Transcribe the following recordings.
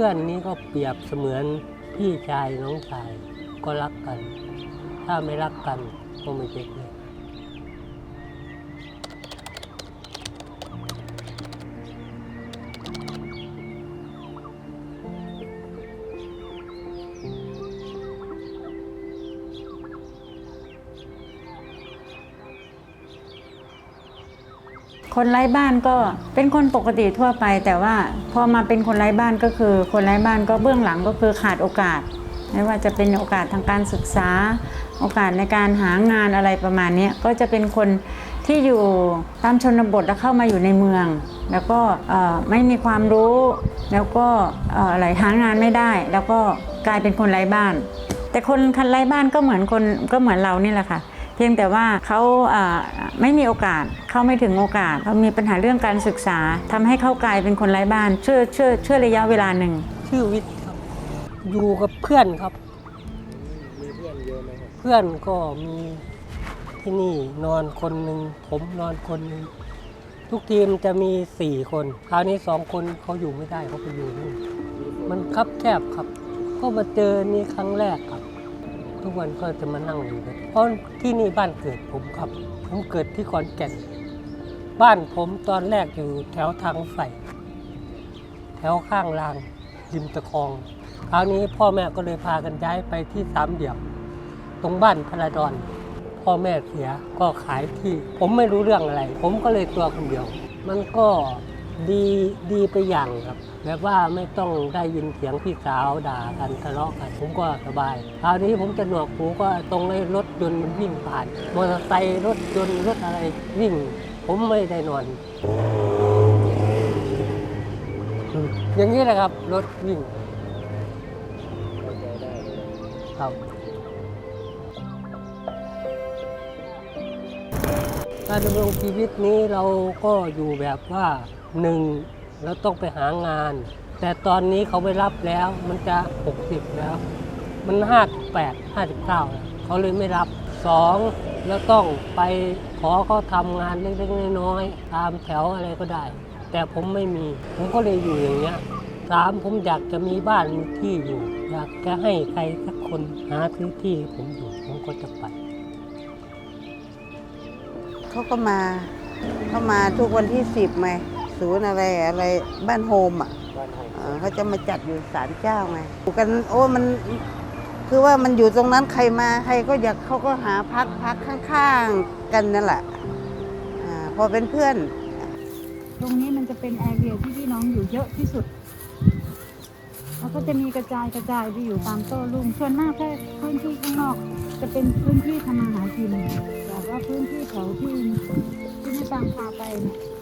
พื่อนนี้ก็เปรียบเสมือนพี่ชายน้องชายก็รักกัน ถ้าไม่รักกันก็ไม่เจ็บเลย คนไร้บ้านก็เป็นคนปกติทั่วไป แต่ว่าพอมาเป็นคนไร้บ้านก็คือ คนไร้บ้านก็เบื้องหลังก็คือขาดโอกาส ไม่ว่าจะเป็นโอกาสทางการศึกษา โอกาสในการหางานอะไรประมาณนี้ก็จะเป็นคนที่อยู่ตามชนบทแล้วเข้ามาอยู่ในเมือง แล้วก็ไม่มีความรู้ แล้วก็เอ่ออะไรหางานไม่ได้ แล้วก็กลายเป็นคนไร้บ้าน แต่คนคันไร้บ้านก็เหมือนคนก็เหมือนเรานี่แหละค่ะ เพียงแต่ว่าเขาไม่มีโอกาสเข้าไม่ถึงโอกาสเขามีปัญหาเรื่องการศึกษาทำให้เข้ากลายเป็นคนไร้บ้านเชื่อเชื่อเชื่อระยะเวลาหนึ่งชื่อวิทย์ครับ อยู่กับเพื่อนครับมีเพื่อนเยอะไหมครับเพื่อนก็มีที่นี่นอนคนหนึ่งผมนอนคนหนึ่งทุกทีมจะมีสี่คนคราวนี้สองคนเขาอยู่ไม่ได้เขาไปอยู่นู่นมันคับแคบครับ ก็มาเจอนี่ครั้งแรกครับ ทุกวันก็จะมานั่งอยู่เพราะที่นี่บ้านเกิดผมครับ ผมเกิดที่ขอนแก่น บ้านผมตอนแรกอยู่แถวทางใส่แถวข้างรางริมตะคองคราวนี้พ่อแม่ก็เลยพากันย้ายไปที่สามเหลี่ยมตรงบ้านพระดอน พ่อแม่เสียก็ขายที่ ผมไม่รู้เรื่องอะไร ผมก็เลยตัวคนเดียว มันก็ ดีดีไปอย่างครับแบบว่าไม่ต้องได้ยินเสียงพี่สาวด่ากันทะเลาะกันผมก็สบายคราวนี้ผมจะหนวกหูก็ตรงไอ้รถยนต์มันวิ่งผ่านมอเตอร์ไซค์รถยนต์รถอะไรวิ่ง ผมไม่ได้นอน อย่างนี้แหละครับ รถวิ่งได้ครับการดำรงชีวิตนี้เราก็อยู่แบบว่า หนึ่งเราต้องไปหางาน แต่ตอนนี้เขาไม่รับแล้วมันจะ 60 แล้ว มัน 58 59แล้วเขาเลยไม่รับสองแล้วต้องไปขอเขาทำงานเล็กๆน้อยๆตามแถวอะไรก็ได้ แต่ผมไม่มี ผมก็เลยอยู่อย่างเงี้ยสามผมอยากจะมีบ้านมีที่อยู่ อยากจะให้ใครสักคนหาซื้อที่ผมอยู่ผมก็จะไปเขาก็มาเขามาทุกวันที่สิบไง ศูนย์อะไรอะไรบ้านโฮมอะบ้านไทยเออเขาจะมาจัดอยู่ศาลเจ้าไงอยู่กันโอ้มันคือว่ามันอยู่ตรงนั้นใครมาใครก็อยากเขาก็หาพักพักข้างๆกันนั่นแหละอ่าพอเป็นเพื่อน ตรงนี้มันจะเป็นแอเรียที่พี่น้องอยู่เยอะที่สุดแล้วก็จะมีกระจายกระจายไปอยู่ตามโต้รุ่งส่วนมากแค่พื้นที่ข้างนอก จะเป็นพื้นที่ทำมาหากินแต่ว่าพื้นที่แถวที่ ที่ตังพาไป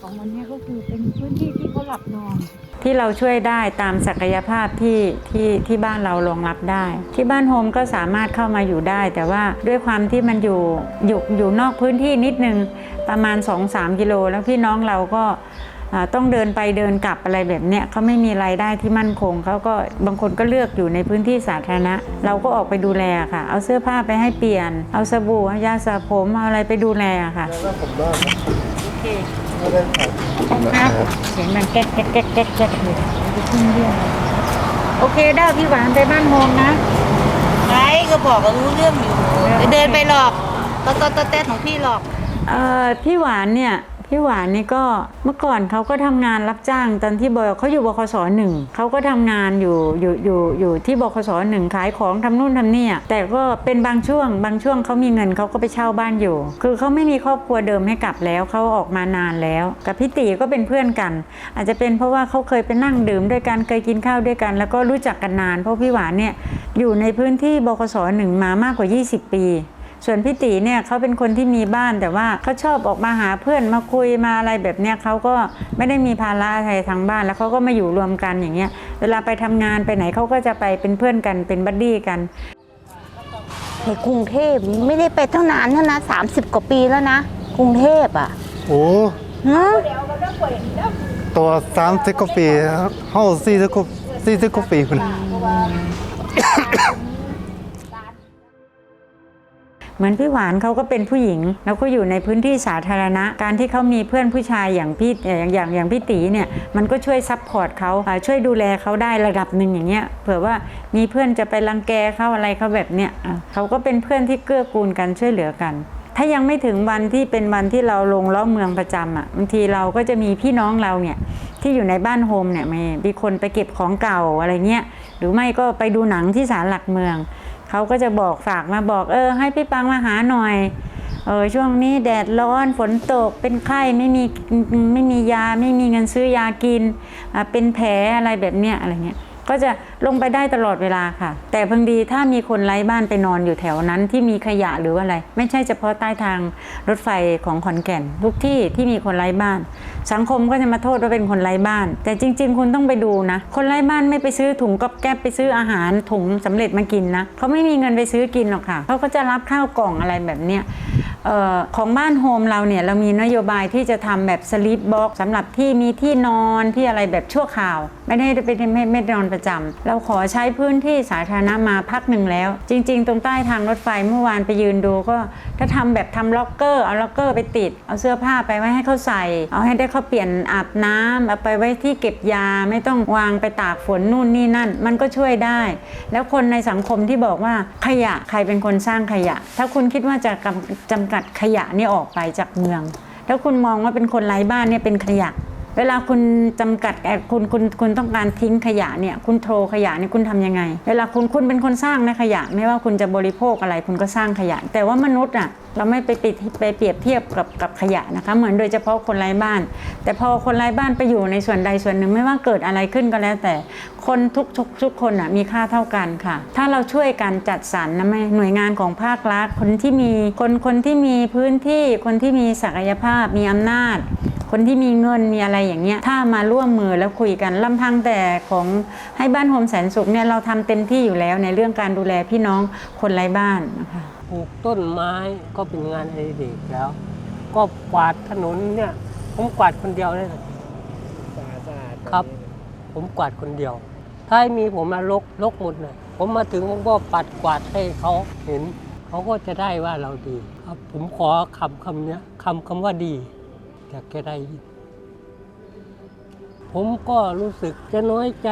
ของวันนี้ก็คือเป็นพื้นที่ที่เขาหลับนอน ที่เราช่วยได้ตามศักยภาพที่ที่ที่บ้านเรารองรับได้ ที่บ้านโฮมก็สามารถเข้ามาอยู่ได้ แต่ว่าด้วยความที่มันอยู่อยู่อยู่นอกพื้นที่นิดนึงประมาณ 2-3 กิโล แล้วพี่น้องเราก็ต้องเดินไปเดินกลับอะไรแบบเนี้ยเขาไม่มีรายได้ที่มั่นคงเขาก็บางคนก็เลือกอยู่ในพื้นที่สาธารณะ เราก็ออกไปดูแลค่ะ เอาเสื้อผ้าไปให้เปลี่ยน เอาสบู่ยาสระผมเอาอะไรไปดูแลค่ะ แล้วผมได้ไหมโอเคไม่ได้ครับครับเสียงมันแก๊กแก๊กแก๊กแก๊กแก๊กเลยไปขึ้นเรื่องโอเคได้พี่หวานไปบ้านโฮมนะไงก็บอกว่ารู้เรื่องอยู่ เดินไปหลอกตอตอตอแตดของพี่หลอก เอ่อพี่หวานเนี่ย พี่หวานนี่ก็เมื่อก่อนเขาก็ทำงานรับจ้างตอนที่บเขาอยู่บคสหนึ่งเขาก็ทำงานอยู่อยู่อยู่อยู่ที่บคสหนึ่งขายของทำนู่นทำนี่แต่ก็เป็นบางช่วง บางช่วงเขามีเงินเขาก็ไปเช่าบ้านอยู่ คือเขาไม่มีครอบครัวเดิมให้กลับแล้วเขาออกมานานแล้ว กับพี่ตีก็เป็นเพื่อนกัน อาจจะเป็นเพราะว่าเขาเคยไปนั่งดื่มด้วยกันเคยกินข้าวด้วยกัน แล้วก็รู้จักกันนาน เพราะพี่หวานเนี่ยอยู่ในพื้นที่บคสหนึ่งมามากกว่า 20 ปี ส่วนพี่ตีเนี่ยเขาเป็นคนที่มีบ้านแต่ว่าเขาชอบออกมาหาเพื่อนมาคุยมาอะไรแบบเนี้ยเขาก็ไม่ได้มีภาระอะไรทางบ้าน แล้วเขาก็มาอยู่รวมกันอย่างเงี้ยเวลาไปทำงานไปไหนเขาก็จะไปเป็นเพื่อนกันเป็นบัดดี้กันในกรุงเทพไม่ได้ไปเท่านานเท่านะสามสิบกว่าปีแล้วนะ กรุงเทพอะโอ้ฮะตัวสามสิบกว่าปีเข้าสี่สิบกว่าสี่สิบกว่าปีคุณ เหมือนพี่หวานเขาก็เป็นผู้หญิง แล้วก็อยู่ในพื้นที่สาธารณะ การที่เขามีเพื่อนผู้ชายอย่างพี่อย่างอย่างอย่างพี่ตีเนี่ยมันก็ช่วยซัพพอร์ตเขาช่วยดูแลเขาได้ระดับหนึ่งอย่างเงี้ยเผื่อว่ามีเพื่อนจะไปรังแกเขาอะไรเขาแบบเนี้ยเขาก็เป็นเพื่อนที่เกื้อกูลกันช่วยเหลือกันถ้ายังไม่ถึงวันที่เป็นวันที่เราลงล้อเมืองประจำอะบางทีเราก็จะมีพี่น้องเราเนี่ยที่อยู่ในบ้านโฮมเนี่ยมีมีคนไปเก็บของเก่าอะไรเงี้ยหรือไม่ก็ไปดูหนังที่ศาลหลักเมือง เขาก็จะบอกฝากมาบอกเออ ให้พี่ปังมาหาหน่อยเออช่วงนี้แดดร้อนฝนตกเป็นไข้ไม่มีไม่มียาไม่มีเงินซื้อยากินอะเป็นแผลอะไรแบบเนี้ยอะไรเงี้ย ก็จะลงไปได้ตลอดเวลาค่ะ แต่เพังดีถ้ามีคนไร้บ้านไปนอนอยู่แถวนั้นที่มีขยะหรืออะไร ไม่ใช่เฉพาะใต้ทางรถไฟของขอนแก่น ทุกที่ที่มีคนไร้บ้าน สังคมก็จะมาโทษว่าเป็นคนไร้บ้าน แต่จริง ๆ คุณต้องไปดูนะ คนไร้บ้านไม่ไปซื้อถุงก๊อบแก๊บไปซื้ออาหารถุงสำเร็จมากินนะเขาไม่มีเงินไปซื้อกินหรอกค่ะเขาก็จะรับข้าวกล่องอะไรแบบเนี้ย ออของบ้านโฮมเราเนี่ยเรามีนโยบายที่จะทำแบบสลีปบ็อกสำหรับที่มีที่นอนที่อะไรแบบชั่วคราว ไม่ได้เป็นไม่ไม่ได้นอนประจำเราขอใช้พื้นที่สาธารณะมาพักหนึ่งแล้ว จริง ๆ ตรงใต้ทางรถไฟเมื่อวานไปยืนดูก็ถ้าทำแบบทำล็อกเกอร์เอาล็อกเกอร์ไปติด เอาเสื้อผ้าไปไว้ให้เขาใส่ เอาให้ได้เขาเปลี่ยนอาบน้ำเอาไปไว้ที่เก็บยาไม่ต้องวางไปตากฝนนู่นนี่นั่น มันก็ช่วยได้ แล้วคนในสังคมที่บอกว่าขยะใครเป็นคนสร้างขยะ ถ้าคุณคิดว่าจะกำจำกัดขยะนี่ออกไปจากเมืองถ้าคุณมองว่าเป็นคนไร้บ้านเนี่ยเป็นขยะ เวลาคุณจำกัดเอ่อคุณคุณคุณต้องการทิ้งขยะเนี่ยคุณโทรขยะเนี่ยคุณทำยังไง เวลาคุณคุณเป็นคนสร้างนะขยะ ไม่ว่าคุณจะบริโภคอะไรคุณก็สร้างขยะ แต่ว่ามนุษย์อะเราไม่ไปปิดไปเปรียบเทียบกับกับขยะนะคะ เหมือนโดยเฉพาะคนไร้บ้าน แต่พอคนไร้บ้านไปอยู่ในส่วนใดส่วนหนึ่ง ไม่ว่าเกิดอะไรขึ้นก็แล้วแต่ คนทุกทุกทุกคนอะมีค่าเท่ากันค่ะ ถ้าเราช่วยกันจัดสรรนะไม่หน่วยงานของภาครัฐคนที่มีคนคนที่มีพื้นที่คนที่มีศักยภาพมีอำนาจ คนที่มีเงินมีอะไรอย่างเงี้ยถ้ามาร่วมมือแล้วคุยกันลำพังแต่ของให้บ้านโฮมแสนสุขเนี่ยเราทำเต็มที่อยู่แล้วในเรื่องการดูแลพี่น้องคนไร้บ้านนะคะปลูกต้นไม้ก็เป็นงานอดิเรกแล้ว ก็กวาดถนนเนี่ยผมกวาดคนเดียวเลยนะสะอาดสะอาดครับ ผมกวาดคนเดียว ถ้าให้มีผมมาลกลกหมดเลยผมมาถึงผมก็ปัดกวาดให้เขาเห็น เขาก็จะได้ว่าเราดี ครับ ผมขอคำคำเนี้ยคำคำว่าดี อยากจะได้ยินผมก็รู้สึกจะน้อยใจ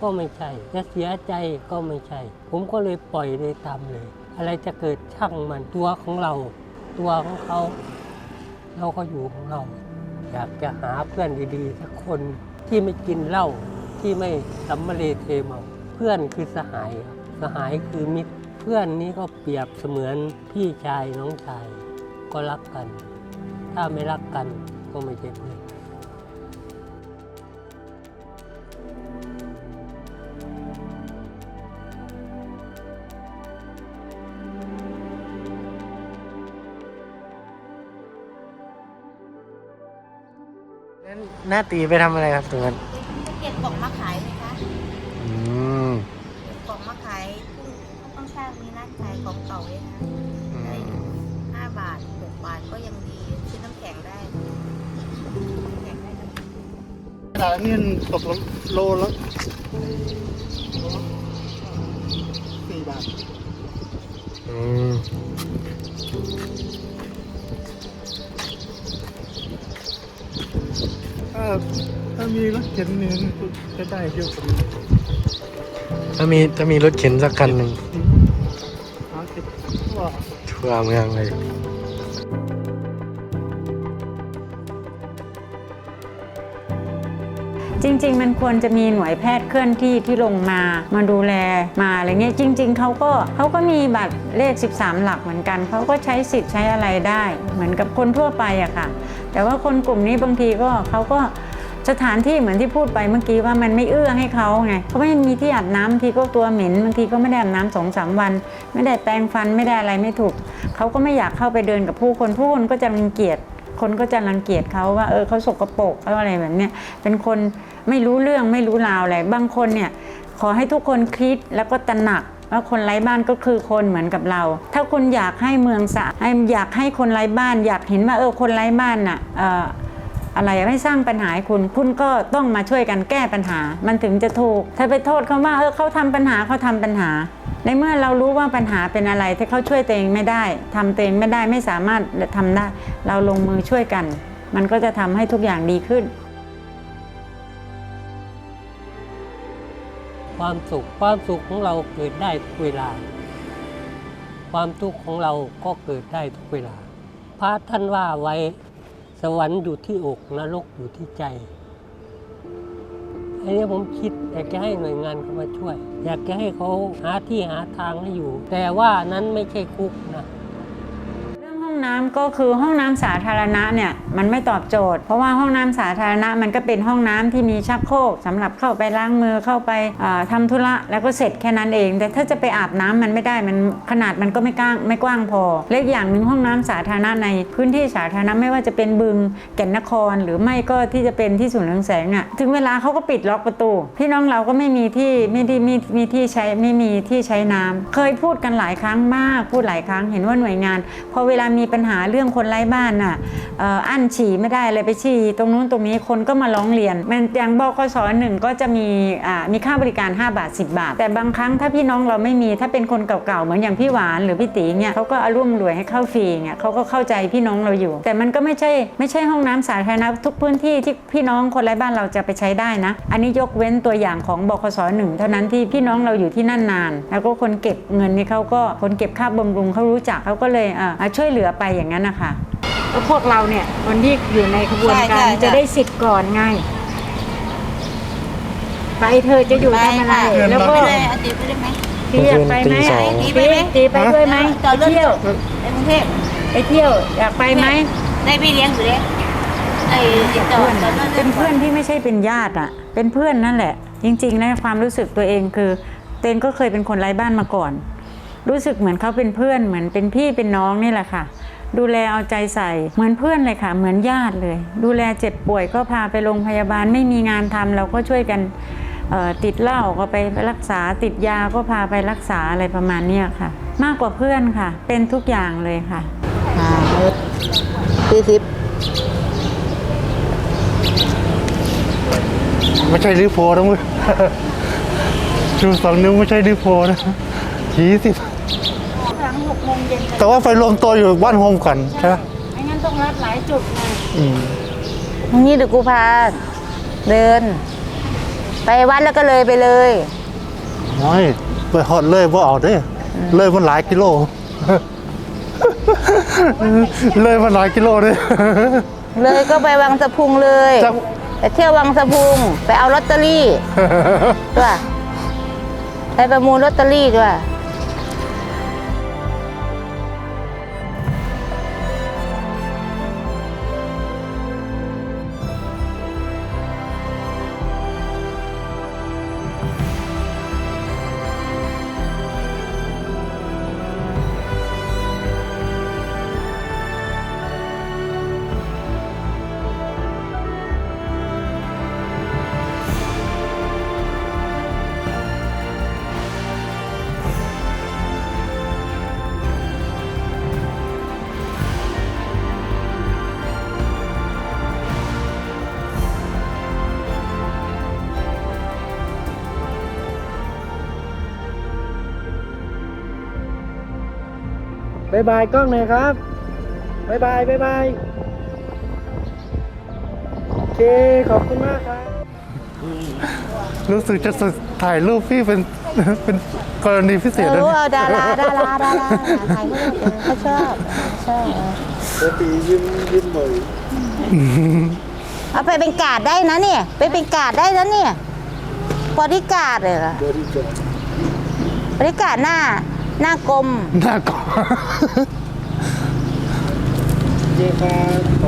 ก็ไม่ใช่ จะเสียใจก็ไม่ใช่ ผมก็เลยปล่อยเลยตามเลย อะไรจะเกิดช่างมันตัวของเรา ตัวของเขา เราก็อยู่ของเรา อยากจะหาเพื่อนดีๆสักคนที่ไม่กินเหล้าที่ไม่สัมมาเลเทเมาเพื่อนคือสหายสหายคือมิตร เพื่อนนี้ก็เปรียบเสมือนพี่ชายน้องชายก็รักกัน ถ้าไม่รักกันก็ไม่ใช่เพื่อนนั้นหน้าตีไปทำอะไรครับตรงนั้น เก็บกล่องมาขายไหมคะอืมเก็บกล่องมาขายต้องสร้างมีร้านขายของเก่าเลยนะอืมห้าบาทหกบาทก็ยัง ดาษนี่ตกโลละสี่บาทอืมถ้าถ้ามีรถเข็นนี่จะได้เยอะกว่านี้ถ้ามีถ้ามีรถเข็นสักคันหนึ่งหาเก็บทั่ว ทั่วเมืองเลย จริง ๆ มันควรจะมีหน่วยแพทย์เคลื่อนที่ที่ลงมามาดูแลมาอะไรเงี้ยจริง ๆเขาก็เขาก็มีบัตรเลข 13 หลักเหมือนกันเขาก็ใช้สิทธิ์ใช้อะไรได้ เหมือนกับคนทั่วไปอะค่ะ แต่ว่าคนกลุ่มนี้บางทีก็เขาก็สถานที่เหมือนที่พูดไปเมื่อกี้ว่ามันไม่เอื้อให้เขาไงเขาไม่มีที่อาบน้ำบางทีก็ตัวเหม็นบางทีก็ไม่ได้อาบน้ำสองสามวัน ไม่ได้แปรงฟันไม่ได้อะไรไม่ถูกเขาก็ไม่อยากเข้าไปเดินกับผู้คนผู้คนก็จะรังเกียจ คนก็จะรังเกียจเขาว่าเออเขาสกปรกเขาอะไรแบบเนี้ยเป็นคนไม่รู้เรื่องไม่รู้ราวอะไรบางคนเนี่ยขอให้ทุกคนคิดแล้วก็ตระหนักว่าคนไร้บ้านก็คือคนเหมือนกับเรา ถ้าคุณอยากให้เมืองสะอาดให้อยากให้คนไร้บ้าน อยากเห็นว่าเออคนไร้บ้านน่ะ อะไรไม่สร้างปัญหาให้คุณ คุณก็ต้องมาช่วยกันแก้ปัญหา มันถึงจะถูก ถ้าไปโทษเขาว่าเออเขาทำปัญหาเขาทำปัญหา ในเมื่อเรารู้ว่าปัญหาเป็นอะไรที่เขาช่วยตัวเองไม่ได้ทำตัวเองไม่ได้ไม่สามารถทำได้ เราลงมือช่วยกัน มันก็จะทำให้ทุกอย่างดีขึ้น ความสุขความสุขของเราเกิดได้ทุกเวลา ความทุกข์ของเราก็เกิดได้ทุกเวลาพระท่านว่าไว้ วรรค์อยู่ที่อกนรกอยู่ที่ใจ อันนี้ผมคิดอยากจะให้หน่วยงานเข้ามาช่วย อยากจะให้เขาหาที่หาทางให้อยู่ แต่ว่านั้นไม่ใช่คุกนะ องห้องน้ำก็คือห้องน้ำสาธารณะเนี่ยมันไม่ตอบโจทย์ เพราะว่าห้องน้ำสาธารณะมันก็เป็นห้องน้ำที่มีชักโครกสำหรับเข้าไปล้างมือเข้าไปอ่าทำธุระแล้วก็เสร็จแค่นั้นเอง แต่ถ้าจะไปอาบน้ำมันไม่ได้มันขนาดมันก็ไม่กว้างไม่กว้างพอเล็กอย่างหนึ่งห้องน้ำสาธารณะในพื้นที่สาธารณะไม่ว่าจะเป็นบึงแก่นนคร หรือไม่ก็ที่จะเป็นที่ศูนย์เรืองแสงอะถึงเวลาเขาก็ปิดล็อกประตู พี่น้องเราก็ไม่มีที่ไม่ได้มีมีที่ใช้ไม่มีที่ใช้น้ำเคยพูดกันหลายครั้งมาก พูดหลายครั้งเห็นว่าหน่วยงานพอเวลามีปัญหาเรื่องคนไร้บ้านน่ะอั้นฉี่ไม่ได้เลยไปฉี่ตรงนู้นตรงนี้คนก็มาร้องเรียน มันอย่างบกสหนึ่งก็จะมีมีค่าบริการ 5 บาท 10 บาท แต่บางครั้งถ้าพี่น้องเราไม่มีถ้าเป็นคนเก่าๆเหมือนอย่างพี่หวานหรือพี่ตีเนี่ยเขาก็อารุ่มรวยให้เข้าฟรีเนี่ยเขาก็เข้าใจพี่น้องเราอยู่ แต่มันก็ไม่ใช่ไม่ใช่ห้องน้ำสาธารณะทุกพื้นที่ที่พี่น้องคนไร้บ้านเราจะไปใช้ได้นะ อันนี้ยกเว้นตัวอย่างของบคสหนึ่งเท่านั้นที่พี่น้องเราอยู่ที่นั่นนาน แล้วก็คนเก็บเงินนี่เขาก็คนเก็บค่าบำรุงเขารู้จักเขาก็เลยช่วยเหลือไปอย่างนั้นนะคะแล้วพวกเราเนี่ยคนที่อยู่ในขบวนการใช่ใช่ จะได้สิทธิ์ก่อนไงไปเธอจะอยู่ทำอะไรแล้วก็ไปเลยอาทิตย์ไปได้ไหม ตีอยากไปไหมตีสอง ตีไปไหม ตีไปด้วยไหมจอดไปรถเที่ยวในกรุงเทพไปเที่ยวอยากไปไหมได้พี่เลี้ยงอยู่เลยไอ้ติดต่อตอนนั้นเป็นเพื่อนที่ไม่ใช่เป็นญาติอะ เป็นเพื่อนนั่นแหละ จริงๆนะความรู้สึกตัวเองคือตัวเองก็เคยเป็นคนไร้บ้านมาก่อน รู้สึกเหมือนเขาเป็นเพื่อนเหมือนเป็นพี่เป็นน้องนี่แหละค่ะ ดูแลเอาใจใส่ เหมือนเพื่อนเลยค่ะ เหมือนญาติเลย ดูแลเจ็บป่วยก็พาไปโรงพยาบาลไม่มีงานทำเราก็ช่วยกันเอ่อติดเหล้าก็ไปรักษาติดยาก็พาไปรักษาอะไรประมาณเนี้ยค่ะ มากกว่าเพื่อนค่ะ เป็นทุกอย่างเลยค่ะสี่สิบไม่ใช่ริโพนะมึงชูสองนิ้วไม่ใช่ริโพนะยี่สิบ หลังหกโมงเย็นแต่ว่าไปรวมตัวอยู่บ้านโฮมก่อนใช่ไหมไม่งั้นต้องรัดหลายจุดไงอืมนี่เดี๋ยวกูพาเดิน ไปวัดแล้วก็เลยไปเลยไม่ไปฮอดเลยว่าเอาเด้เลยมันหลายกิโล เลยมันหลายกิโลเลยเลยก็ไปวังสะพุงเลยจะไปเที่ยววังสะพุง ไปเอาลอตเตอรี่ด้วยไปประมูลลอตเตอรี่ด้วย บายบายกล้องหน่อยครับบายบายบายบายโอเคขอบคุณมากครับ รู้สึกจะถ่ายรูปพี่เป็นเป็นกรณีพิเศษเอแล้วอเนี่ยเอาดาราดาราดาราถ่ายรูปเขาชอบชอบเอาไปเป็นกาดได้นะเนี่ยไปเป็นกาดได้นะเนี่ยบริการเลยเหรอบริการหน้า หน้ากลมหน้ากล้อง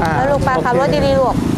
อ่าแล้วลูกไปขับรถดีๆลูกไป